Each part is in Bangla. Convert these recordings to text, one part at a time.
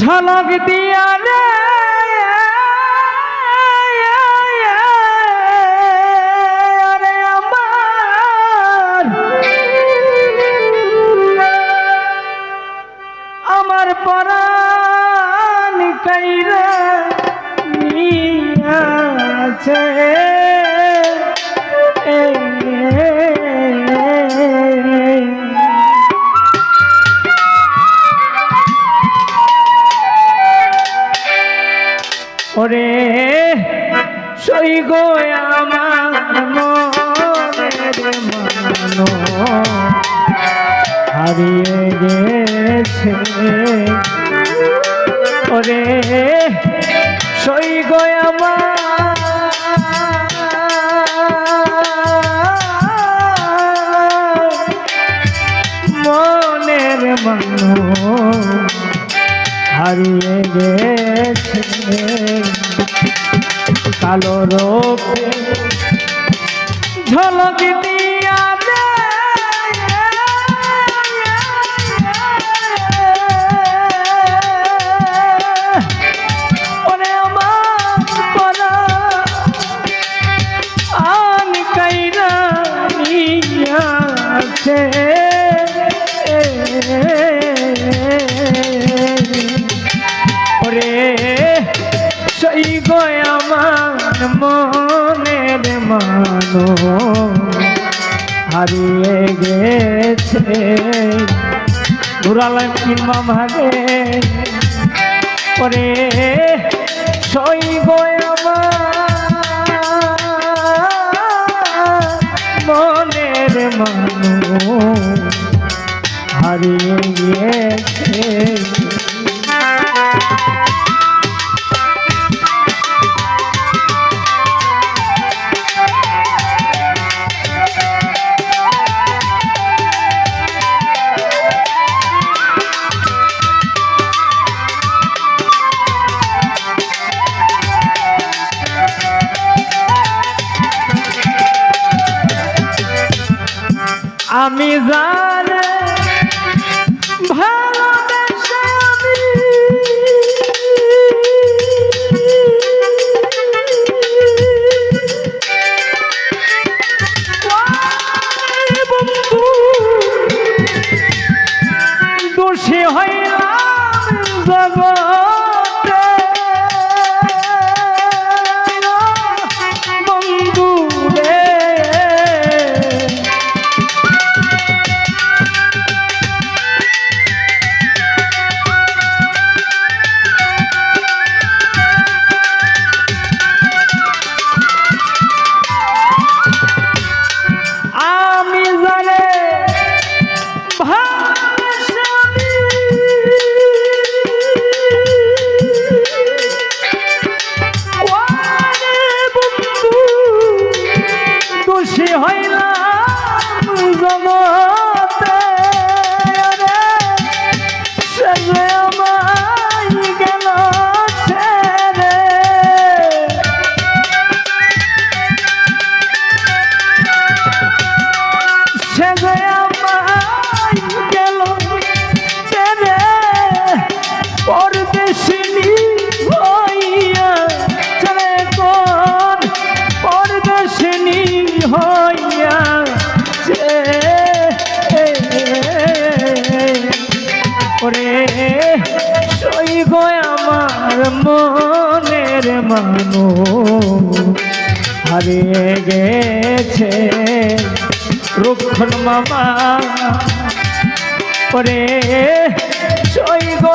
ঝলক দিয়া রে। আমার। পরাণ কাইরা ওরে সই গো আমার মানো হারিয়ে গেছে। ওরে সই গো আমার মনের মানো হারিয়ে গেছে। কালো রোপে ঝলক দিয়া হারিয়ে গেছে ঘুরালাম কিংবা ভাগে। ওরে সই গয় আমার মনের মানো হারিয়ে গিয়েছে আমি জানে ভালোবেসে আমি। বন্ধু দোষী হইলাম জগতে সে যে আমায় গেল ছেড়ে পরদেশিনী হইয়া চলে কোন পরদেশিনী হইয়া ওরে, সই গো আমার মনের মানু হারিয়ে গেছে রুক্ষণ মামা। ওরে সই গো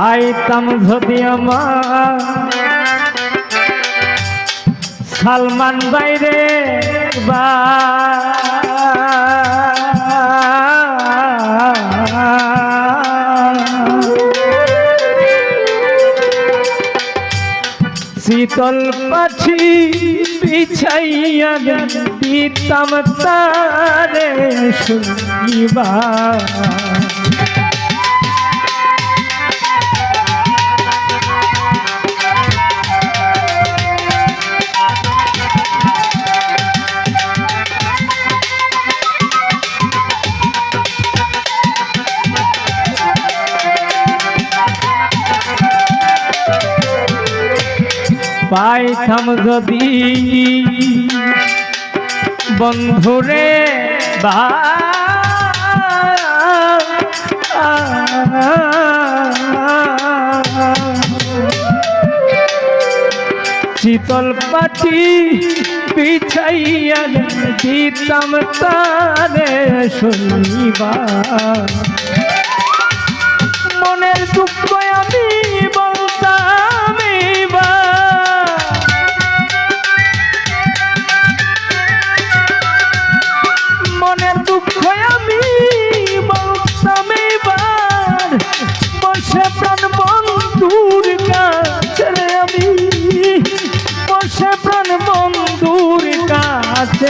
পাইতাম যদি আমার। সালমান বাইরে বা শীতল পাছি পিছাইয়া দিতাম তারে শুনিবা পাইতাম যদি। বন্ধুরে বা শীতল পাটি পিছাইয়া দিতাম তারে শুনিবা।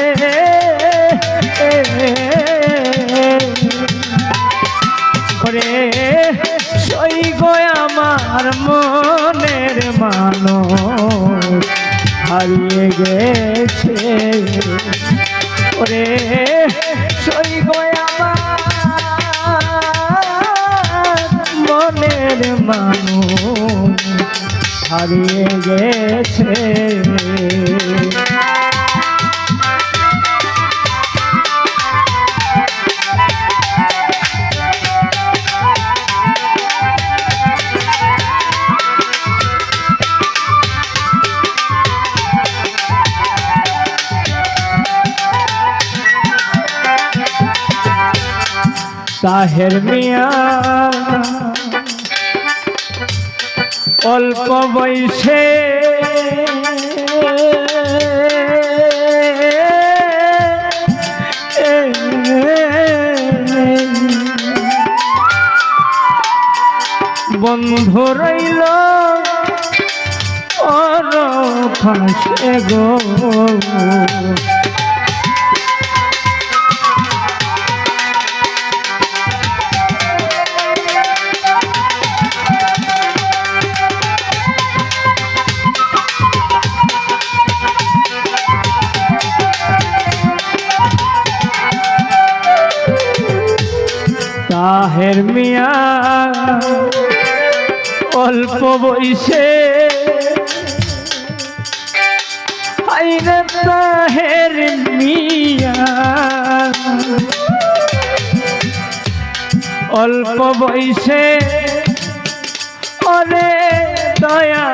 কাছে ওরে সই গো আমার মনের মানো হারিয়ে গেছে। ওরে সই গো আমার মনের মানো হারিয়ে গেছে। তাহের মিয়া। অল্প বয়সে বন্ধু রইল অর ফাঁসে গো তাহের মিয়া। অল্প বয়সে তাহের মিয়া। অল্প বয়সে অরে দয়া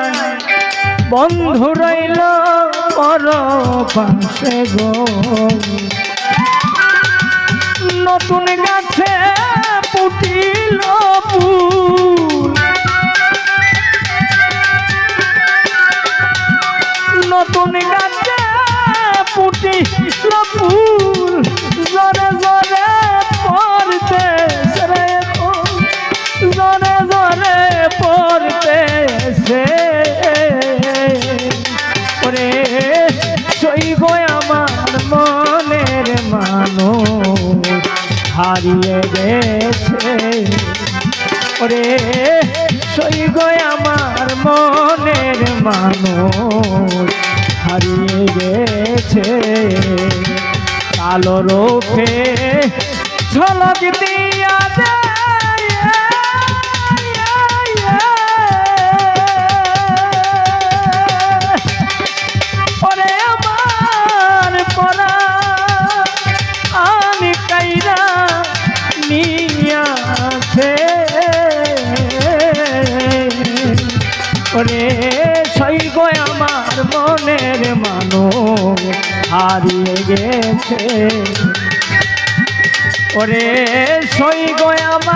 বন্ধু রইল পর পাশে গো। নতুন গাছে পুটিল নতুন গাছে পুটিল ফুল। হারিয়ে গেছে ওরে সই গয় আমার মনের মানুষ হারিয়ে গেছে। কালো রোখে দিয়া হারিয়ে গেছে ওরে সই গোয়ামের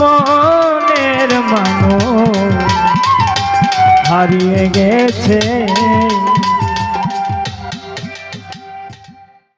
মনের হারিয়ে গেছে।